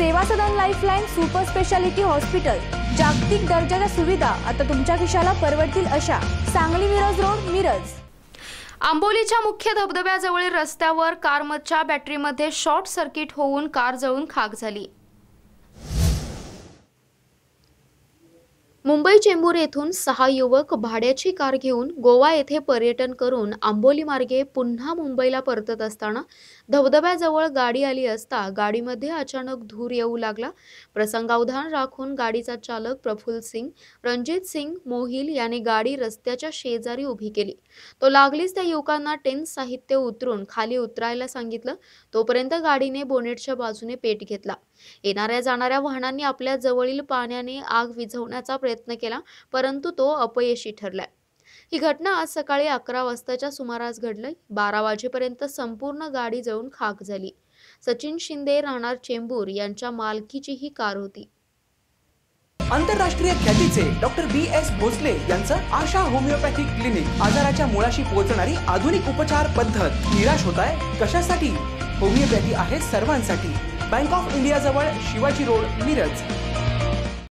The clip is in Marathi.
Seva Sadan lifeline super speciality hospital जागतिक दर्जाच्या सुविधा आता तुमच्या खिशाला परवडतील अशा. सांगली मिरज रोड मिरज. आंबोलीच्या मुख्य धबधब्याजवळील रस्त्यावर कारमधच्या बॅटरीमध्ये शॉर्ट सर्किट होऊन कार जळून खाक झाली. मुंबई चेंबूर येथून सहा युवक भाड्याची कार घेऊन गोवा येथे पर्यटन करून आंबोली मार्गे पुन्हा मुंबईला परतत असताना धबधब्याजवळ गाडी आली असता गाडीमध्ये अचानक धूर येऊ लागला. प्रसंगावधान राखून गाडीचा चालक प्रफुल्ल सिंग रणजित सिंग मोहिल याने गाडी रस्त्याच्या शेजारी उभी केली. तो लागलीच त्या युवकांना टेन्स साहित्य उतरून खाली उतरायला सांगितलं. तोपर्यंत गाडीने बोनेटच्या बाजूने पेट घेतला. येणाऱ्या जाणाऱ्या वाहनांनी आपल्या जवळील पाण्याने आग विझवण्याचा प्रयत्न केला परंतु तो अपयशी ठरलाय ही घटना आज सकाळी अकरा वाजताच्या सुमारास घडली. बारा वाजेपर्यंत संपूर्ण गाडी जळून खाक झाली. सचिन शिंदे राहणार चेंबूर यांच्या मालकीची ही कार होती. आंतरराष्ट्रीय ख्यातीचे डॉक्टर बी. एस. भोसले यांचं आशा होमिओपॅथिक क्लिनिक आजाराच्या मुळाशी पोहोचणारी आधुनिक उपचार पद्धत निराश होत आहे कशासाठी? होमिओपॅथी आहे सर्वांसाठी. बँक ऑफ इंडिया जवळ शिवाजी रोड मिरज.